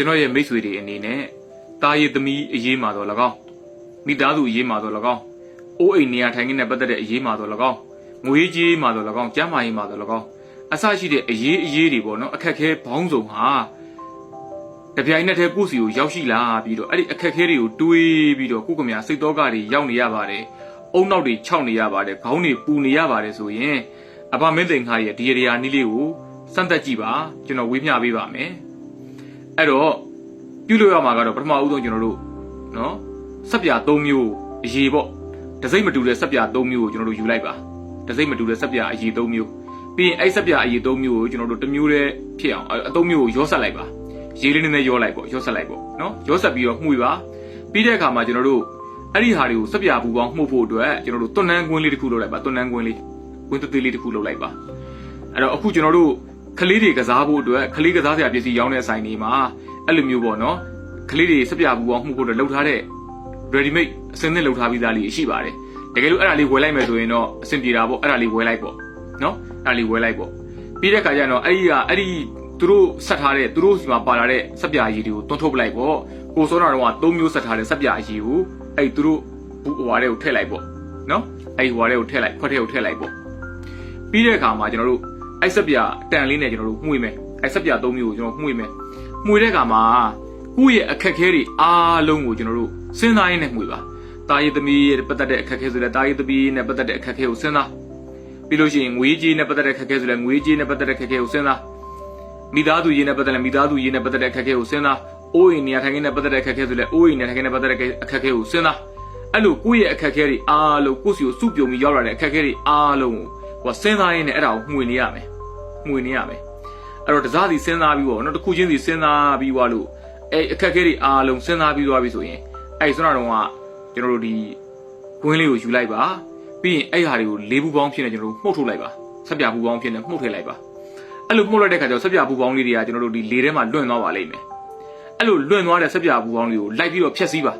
ကျွန်တော်ရဲ့မိတ်ဆွေတွေအနေနဲ့တာရည်သမီးအရေးမှာတော့၎င်းမိသားစုအရေးမှာတော့၎င်းအိုးအိမ်နေရာထိုင်ခင်းနဲ့ပတ်သက်တဲ့အရေးမှာတော့၎င်းငွေကြေးမှာတော့၎င်းကျန်းမာရေးမှာတော့၎င်းအဆရှိတဲ့အရေးအရေးတွေပေါ့နော်အခက်ခဲဘောင်းစုံဟာတပြိုင်နက်တည်းကိုယ့်စီကိုရောက်ရှိလာပြီးတော့အဲ့ဒီအခက်ခဲတွေကိုတွေးပြီးတော့ကိုယ့်ကမြစိတ်တော့ကတွေရောက်နေရပါတယ်အုံနောက်တွေခြောက်နေရပါတယ်ခေါင်းတွေပူနေရပါတယ်ဆိုရင်အဘမင်းသိန်ခါရဲ့ဒီရေရာနီးလေးကိုစမ်းသက်ကြည့်ပါကျွန်တော်ဝေမျှပေးပါမယ် အဲ့တော့ပြုလို့ရမှာကတော့ပထမဦးဆုံးကျွန်တော်တို့နော်ဆက်ပြ၃မျိုးအရေးပေါ့တစိမ့်မတူတဲ့ဆက်ပြ၃မျိုးကိုကျွန်တော်တို့ယူလိုက်ပါတစိမ့်မတူတဲ့ဆက်ပြအရေး၃မျိုးပြီးရင်အဲ့ဆက်ပြအရေး၃မျိုးကိုကျွန်တော်တို့တစ်မျိုးတည်းဖြစ်အောင်အသုံးမျိုးကိုရောဆက်လိုက်ပါရေးလေးနည်းနည်းရောလိုက်ပေါ့ရောဆက်လိုက်ပေါ့နော်ရောဆက်ပြီးတော့မှုပါပြီးတဲ့အခါမှာကျွန်တော်တို့အဲ့ဒီဟာတွေကိုဆက်ပြပူပေါင်းမှုဖို့အတွက်ကျွန်တော်တို့တွန်းနှန်းကွင်းလေးတစ်ခုလုပ်လိုက်ပါတွန်းနှန်းကွင်းလေးကွင်းသေးလေးတစ်ခုလုပ်လိုက်ပါအဲ့တော့အခုကျွန်တော်တို့ ကလေးတွေကစားဖို့အတွက်ကလေးကစားစရာပစ္စည်းရောင်းတဲ့ဆိုင်တွေမှာအဲ့လိုမျိုးပေါ့နော်ကလေးတွေဆက်ပြပူပေါင်းမှုဖို့အတွက်လုပ်ထားတဲ့ ready made အစင်းသင့်လုပ်ထားပြီးသားလေးရှိပါတယ်တကယ်လို့အဲ့ဒါလေးဝယ်လိုက်မယ်ဆိုရင်တော့အဆင်ပြေတာပေါ့အဲ့ဒါလေးဝယ်လိုက်ပေါ့နော်အဲ့ဒါလေးဝယ်လိုက်ပေါ့ပြီးတဲ့ခါကျတော့အဲ့ဒီကအဲ့ဒီသူတို့ဆက်ထားတဲ့သူတို့စီမှာပါလာတဲ့စက်ပြာရည်တွေကိုတွန်းထုတ်ပလိုက်ပေါ့ကိုစောနာတော့က၃မျိုးဆက်ထားတဲ့စက်ပြာရည်ကိုအဲ့ဒီသူတို့ဘူဟွာတွေကိုထည့်လိုက်ပေါ့နော်အဲ့ဒီဟွာတွေကိုထည့်လိုက်ခွက်ထဲကိုထည့်လိုက်ပေါ့ပြီးတဲ့အခါမှာကျွန်တော်တို့ အဲ့စက်ပြာတန်လေးနဲ့ကျွန်တော်တို့မှုေးမယ်အဲ့စက်ပြာ၃မျိုးကိုကျွန်တော်မှုေးမယ်မှုေးတဲ့အခါမှာကိုယ့်ရဲ့အခက်ခဲတွေအားလုံးကိုကျွန်တော်တို့စဉ်းစားရင်းနဲ့မှုေးပါတာရည်သမီးရဲ့ပတ်သက်တဲ့အခက်ခဲဆိုလဲတာရည်သမီးနဲ့ပတ်သက်တဲ့အခက်ခဲကိုစဉ်းစားပြီးလို့ရှိရင်ငွေကြေးနဲ့ပတ်သက်တဲ့အခက်ခဲဆိုလဲငွေကြေးနဲ့ပတ်သက်တဲ့အခက်ခဲကိုစဉ်းစားမိသားစုရေးနဲ့ပတ်သက်တဲ့မိသားစုရေးနဲ့ပတ်သက်တဲ့အခက်ခဲကိုစဉ်းစားအိုးအိမ်နေရာထိုင်ခင်းနဲ့ပတ်သက်တဲ့အခက်ခဲဆိုလဲအိုးအိမ်နေရာထိုင်ခင်းနဲ့ပတ်သက်တဲ့အခက်ခဲကိုစဉ်းစားအဲ့လိုကိုယ့်ရဲ့အခက်ခဲတွေအားလုံးကိုယ့်စီကိုစုပြုံပြီးရောက်လာတဲ့အခက်ခဲတွေအားလုံးကို ဟိုစဉ်းစားရင်းနဲ့အဲ့ဒါကိုမှွေနေရမယ်မှွေနေရမယ်အဲ့တော့တစားစီစဉ်းစားပြီးပေါ့နော်တစ်ခုချင်းစီစဉ်းစားပြီးွားလို့အဲ့အခက်ခဲတွေအားလုံးစဉ်းစားပြီးသွားပြီဆိုရင်အဲ့ဆိုတော့ကကျွန်တော်တို့ဒီကွင်းလေးကိုယူလိုက်ပါပြီးရင်အဲ့ဟာတွေကိုလေးဘူးပေါင်းဖြစ်နေကျွန်တော်တို့မှုတ်ထုတ်လိုက်ပါဆက်ပြဘူးပေါင်းဖြစ်နေမှုတ်ထည့်လိုက်ပါအဲ့လိုမှုတ်လိုက်တဲ့ခါကျတော့ဆက်ပြဘူးပေါင်းလေးတွေကကျွန်တော်တို့ဒီလေထဲမှာလွင့်သွားပါလိမ့်မယ်အဲ့လိုလွင့်သွားတဲ့ဆက်ပြဘူးပေါင်းလေးကိုလိုက်ပြီးတော့ဖြက်စီးပါ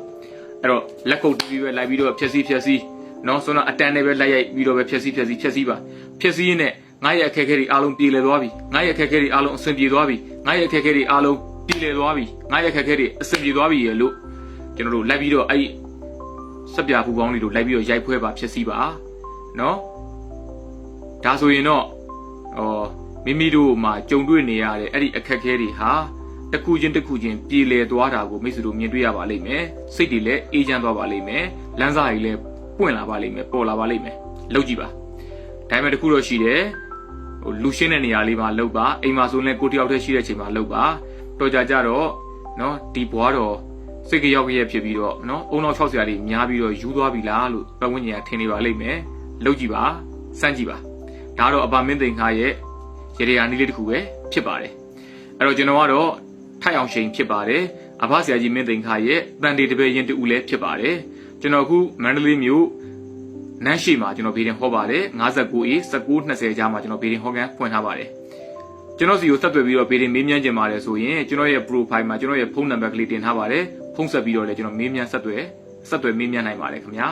အဲ့တော့လက်ကုပ်တီးပြီးပဲလိုက်ပြီးတော့ဖြက်စီးဖြက်စီး နော်ဆိုတော့အတန်နဲ့ပဲလိုက်ရိုက်ပြီးတော့ပဲဖြက်စီးဖြက်စီးဖြက်စီးပါဖြက်စီးရင်းနဲ့ငါရဲ့အခက်အခဲတွေအားလုံးပြေလည်သွားပြီငါရဲ့အခက်အခဲတွေအားလုံးအဆင်ပြေသွားပြီငါရဲ့အခက်အခဲတွေအားလုံးပြေလည်သွားပြီငါရဲ့အခက်အခဲတွေအဆင်ပြေသွားပြီရဲ့လို့ကျွန်တော်တို့လိုက်ပြီးတော့အဲ့စက်ပြပူပေါင်းလေးတို့လိုက်ပြီးတော့ရိုက်ဖွဲပါဖြက်စီးပါနော်ဒါဆိုရင်တော့ဟောမိမိတို့မှာကြုံတွေ့နေရတဲ့အဲ့ဒီအခက်အခဲတွေဟာတစ်ခုချင်းတစ်ခုချင်းပြေလည်သွားတာကိုမိတ်ဆွေတို့မြင်တွေ့ရပါလိမ့်မယ်စိတ်တွေလည်းအေးချမ်းသွားပါလိမ့်မယ်လမ်းစာတွေလည်း ပွင့်လာပါလိမ့်မယ်ပေါ်လာပါလိမ့်မယ်လောက်ကြည့်ပါဒါပေမဲ့တစ်ခုတော့ရှိတယ်ဟိုလူရှင်းတဲ့နေရာလေးမှာလောက်ပါအိမ်မှာဆိုရင်လည်းကိုတယောက်တည်းရှိတဲ့အချိန်မှာလောက်ပါတော်ကြကြတော့နော်ဒီဘွားတော်စိတ်ကြောက်ရဖြစ်ပြီးတော့နော်အုံနောက်60ရာတွေများပြီးတော့ယူသွားပြီလားလို့ပတ်ဝန်းကျင်ကထင်နေပါလိမ့်မယ်လောက်ကြည့်ပါစမ်းကြည့်ပါဒါတော့အပါမင်းသိန်ခါရဲ့ရေရရာနီးလေးတစ်ခုပဲဖြစ်ပါတယ်အဲ့တော့ကျွန်တော်ကတော့ထိုက်အောင်ရှိန်ဖြစ်ပါတယ်အဘဆရာကြီးမင်းသိန်ခါရဲ့တန်တေတပည့်ရင်တူလည်းဖြစ်ပါတယ် ကျွန်တော်အခုမန္တလေးမြို့နန်းရှိမှာကျွန်တော်ဗီဒီဟောပါတယ် 59 A 19 20ကြားမှာကျွန်တော်ဗီဒီဟောကန်ဖွင့်ထားပါတယ်ကျွန်တော်စီကိုဆက်သွယ်ပြီးတော့ဗီဒီမေးမြန်းကြင်ပါတယ်ဆိုရင်ကျွန်တော်ရဲ့ profile မှာကျွန်တော်ရဲ့ဖုန်းနံပါတ်ကလေးတင်ထားပါတယ်ဖုန်းဆက်ပြီးတော့လည်းကျွန်တော်မေးမြန်းဆက်သွယ်ဆက်သွယ်မေးမြန်းနိုင်ပါတယ်ခင်ဗျာ